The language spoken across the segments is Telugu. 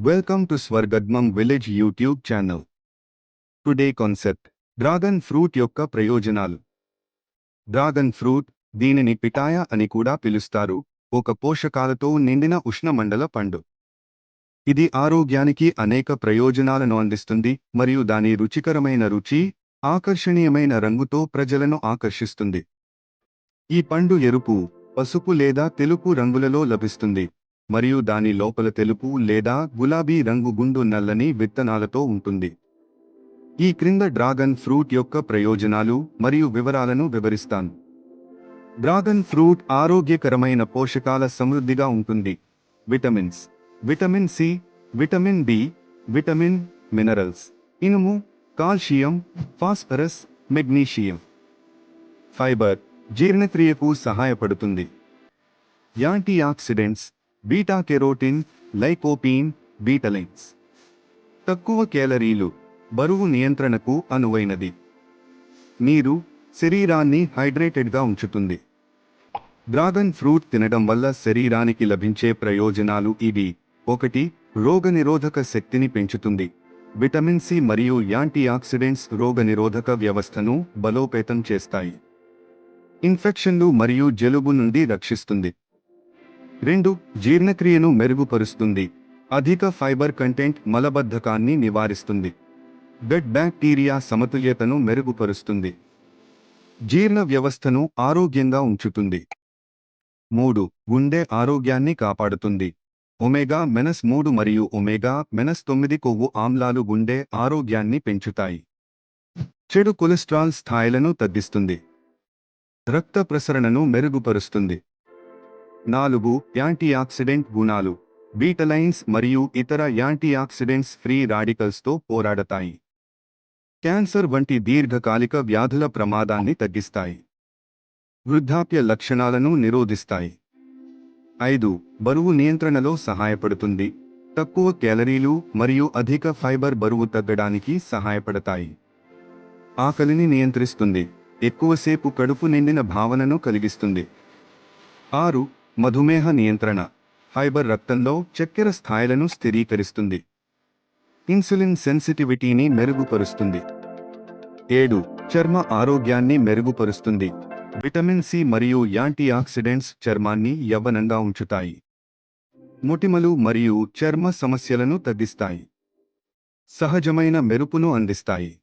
Welcome to Swargadmam Village YouTube channel today concept dragon fruit యొక్క ప్రయోజనాలు డ్రాగన్ ఫ్రూట్ దీనిని పిటాయ అని కూడా పిలుస్తారు ఒక పోషకాలతో నిండిన ఉష్ణమండల పండు ఇది ఆరోగ్యానికి అనేక ప్రయోజనాలను అందిస్తుంది మరియు దాని రుచికరమైన రుచి ఆకర్షణీయమైన రంగుతో ప్రజలను ఆకర్షిస్తుంది ఈ పండు ఎరుపు పసుపు లేదా తెలుపు రంగులలో లభిస్తుంది. మరియు దాని లోపల తెలుపు లేదా గులాబీ రంగు గుండు నల్లని విత్తనాలతో ఉంటుంది. ఈ క్రింద డ్రాగన్ ఫ్రూట్ యొక్క ప్రయోజనాలు మరియు వివరాలను వివరిస్తాను. డ్రాగన్ ఫ్రూట్ ఆరోగ్యకరమైన పోషకాల సమృద్ధిగా ఉంటుంది. Vitamins. Vitamin C vitamin B vitamin minerals. ఇనుము కాల్షియం ఫాస్ఫరస్ మెగ్నీషియం. ఫైబర్ జీర్ణక్రియకు సహాయపడుతుంది. Antioxidants. Beta carotene lycopene betalains. తక్కువ కేలరీలు బరువు నియంత్రణకు అనువైనది. నీరు శరీరాన్ని హైడ్రేటెడ్గా ఉంచుతుంది. డ్రాగన్ ఫ్రూట్ తినడం వల్ల శరీరానికి లభించే ప్రయోజనాలు ఇవి. ఒకటి రోగనిరోధక శక్తిని పెంచుతుంది. విటమిన్ సి మరియు యాంటీ ఆక్సిడెంట్స్ రోగనిరోధక వ్యవస్థను బలోపేతం చేస్తాయి. ఇన్ఫెక్షన్లు మరియు జలుబు నుండి రక్షిస్తుంది. రెండు జీర్ణక్రియను మెరుగుపరుస్తుంది. అధిక ఫైబర్ కంటెంట్ మలబద్ధకాన్ని నివారిస్తుంది. బెడ్ బ్యాక్టీరియా సమతుల్యతను మెరుగుపరుస్తుంది. జీర్ణ వ్యవస్థను ఆరోగ్యంగా ఉంచుతుంది. మూడు గుండె ఆరోగ్యాన్ని కాపాడుతుంది. ఒమేగా మెనస్ మూడు మరియు ఒమేగా మెనస్ తొమ్మిది కొవ్వు ఆమ్లాలు గుండె ఆరోగ్యాన్ని పెంచుతాయి. చెడు కొలెస్ట్రాల్ స్థాయిలను తగ్గిస్తుంది. రక్త ప్రసరణను మెరుగుపరుస్తుంది. నాలుగు యాంటీ ఆక్సిడెంట్ గుణాలు. బీటలైన్స్ మరియు ఇతర యాంటీ ఆక్సిడెంట్స్ ఫ్రీ రాడికల్స్తో పోరాడతాయి. క్యాన్సర్ వంటి దీర్ఘకాలిక వ్యాధుల ప్రమాదాన్ని తగ్గిస్తాయి. వృద్ధాప్య లక్షణాలను నిరోధిస్తాయి. ఐదు బరువు నియంత్రణలో సహాయపడుతుంది. తక్కువ క్యాలరీలు మరియు అధిక ఫైబర్ బరువు తగ్గడానికి సహాయపడతాయి. ఆకలిని నియంత్రిస్తుంది. ఎక్కువసేపు కడుపు నిండిన భావనను కలిగిస్తుంది. ఆరు మధుమేహ నియంత్రణ ఫైబర్ రక్తంలో చక్కెర స్థాయిలను స్థిరీకరిస్తుంది. ఇన్సులిన్ సెన్సిటివిటీని మెరుగుపరుస్తుంది. ఏడు చర్మ ఆరోగ్యాన్ని మెరుగుపరుస్తుంది. విటమిన్ సి మరియు యాంటీ ఆక్సిడెంట్స్ చర్మాన్ని యవ్వనంగా ఉంచుతాయి. మొటిమలు మరియు చర్మ సమస్యలను తగ్గిస్తాయి. సహజమైన మెరుపును అందిస్తాయి.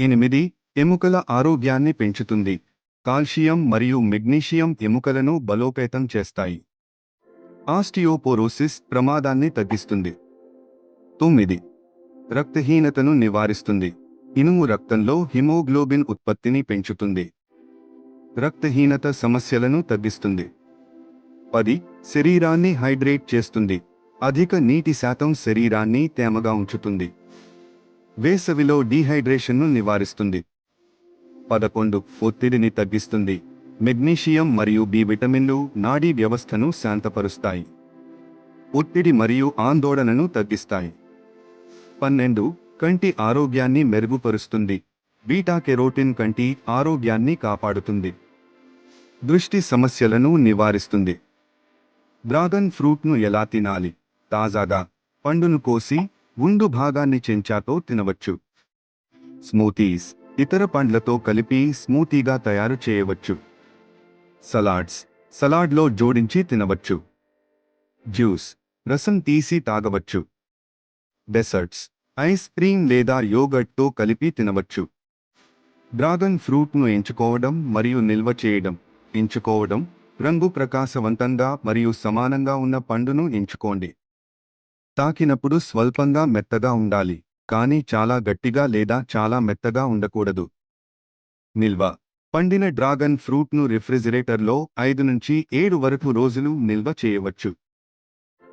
ఎనిమిది ఎముకల ఆరోగ్యాన్ని పెంచుతుంది. కాల్షియం మరియు మెగ్నీషియం ఎముకలను బలోపేతం చేస్తాయి. ఆస్టియోపోరోసిస్ ప్రమాదాన్ని తగ్గిస్తుంది. తొమ్మిది. రక్తహీనతను నివారిస్తుంది. ఇనుము రక్తంలో హిమోగ్లోబిన్ ఉత్పత్తిని పెంచుతుంది. రక్తహీనత సమస్యలను తగ్గిస్తుంది. పది. శరీరాన్ని హైడ్రేట్ చేస్తుంది. అధిక నీటి శాతం శరీరాన్ని తేమగా ఉంచుతుంది. వేసవిలో డీహైడ్రేషన్ను నివారిస్తుంది. పదకొండు ఒత్తిడిని తగ్గిస్తుంది. మెగ్నీషియం మరియు బి విటమిన్లు నాడీ వ్యవస్థను శాంతపరుస్తాయి. ఒత్తిడి మరియు ఆందోళనను తగ్గిస్తాయి. పన్నెండు కంటి ఆరోగ్యాన్ని మెరుగుపరుస్తుంది. బీటా కెరోటిన్ కంటి ఆరోగ్యాన్ని కాపాడుతుంది. దృష్టి సమస్యలను నివారిస్తుంది. డ్రాగన్ ఫ్రూట్ను ఎలా తినాలి? తాజాగా పండును కోసి ఉండు భాగాన్ని చెంచాతో తినవచ్చు. స్మూతీస్ ఇతర పండ్లతో కలిపి స్మూతీగా తయారు చేయవచ్చు. సలాడ్స్. సలాడ్లో జోడించి తినవచ్చు. జ్యూస్. రసం తీసి తాగవచ్చు. డెసర్ట్స్. ఐస్ క్రీమ్ లేదా యోగర్ట్తో కలిపి తినవచ్చు. డ్రాగన్ ఫ్రూట్ను ఎంచుకోవడం మరియు నిల్వ చేయడం. ఎంచుకోవడం. రంగు ప్రకాశవంతంగా మరియు సమానంగా ఉన్న పండును ఎంచుకోండి. తాకినప్పుడు స్వల్పంగా మెత్తగా ఉండాలి. కానీ చాలా గట్టిగా లేదా చాలా మెత్తగా ఉండకూడదు. నిల్వ. పండిన డ్రాగన్ ఫ్రూట్ను రిఫ్రిజిరేటర్లో ఐదు నుంచి ఏడు వరకు రోజులు నిల్వ చేయవచ్చు.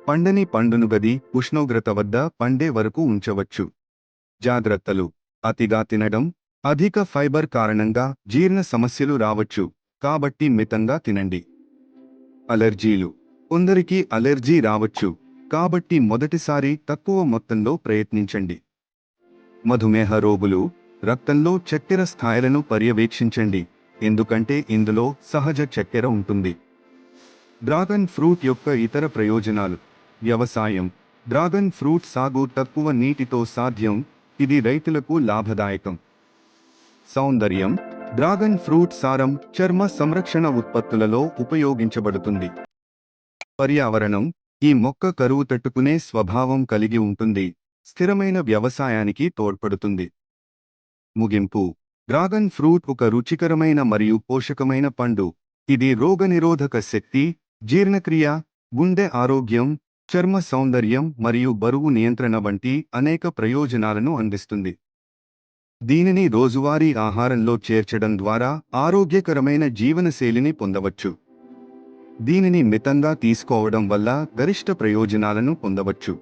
పండని పండును గది ఉష్ణోగ్రత వద్ద పండే వరకు ఉంచవచ్చు. జాగ్రత్తలు. అతిగా తినడం. అధిక ఫైబర్ కారణంగా జీర్ణ సమస్యలు రావచ్చు. కాబట్టి మితంగా తినండి. అలర్జీలు. కొందరికి అలెర్జీ రావచ్చు. కాబట్టి మొదటిసారి తక్కువ మొత్తంలో ప్రయత్నించండి. మధుమేహ రోగులు రక్తంలో చక్కెర స్థాయిలను పర్యవేక్షించండి. ఎందుకంటే ఇందులో సహజ చక్కెర ఉంటుంది. డ్రాగన్ ఫ్రూట్ యొక్క ఇతర ప్రయోజనాలు. వ్యవసాయం. డ్రాగన్ ఫ్రూట్ సాగు తక్కువ నీటితో సాధ్యం. ఇది రైతులకు లాభదాయకం. సౌందర్యం. డ్రాగన్ ఫ్రూట్ సారం చర్మ సంరక్షణ ఉత్పత్తులలో ఉపయోగించబడుతుంది. పర్యావరణం. ఈ మొక్క కరువు తట్టుకునే స్వభావం కలిగి ఉంటుంది. స్థిరమైన వ్యవసాయానికి తోడ్పడుతుంది. ముగింపు. డ్రాగన్ ఫ్రూట్ ఒక రుచికరమైన మరియు పోషకమైన పండు. ఇది రోగనిరోధక శక్తి జీర్ణక్రియ గుండె ఆరోగ్యం చర్మ సౌందర్యం మరియు బరువు నియంత్రణ వంటి అనేక ప్రయోజనాలను అందిస్తుంది. దీనిని రోజువారీ ఆహారంలో చేర్చడం ద్వారా ఆరోగ్యకరమైన జీవనశైలిని పొందవచ్చు. దీనిని మితంగా తీసుకోవడం వల్ల గరిష్ట ప్రయోజనాలను పొందవచ్చు.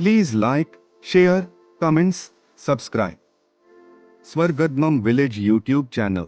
Please like share comments subscribe Swargadam village YouTube channel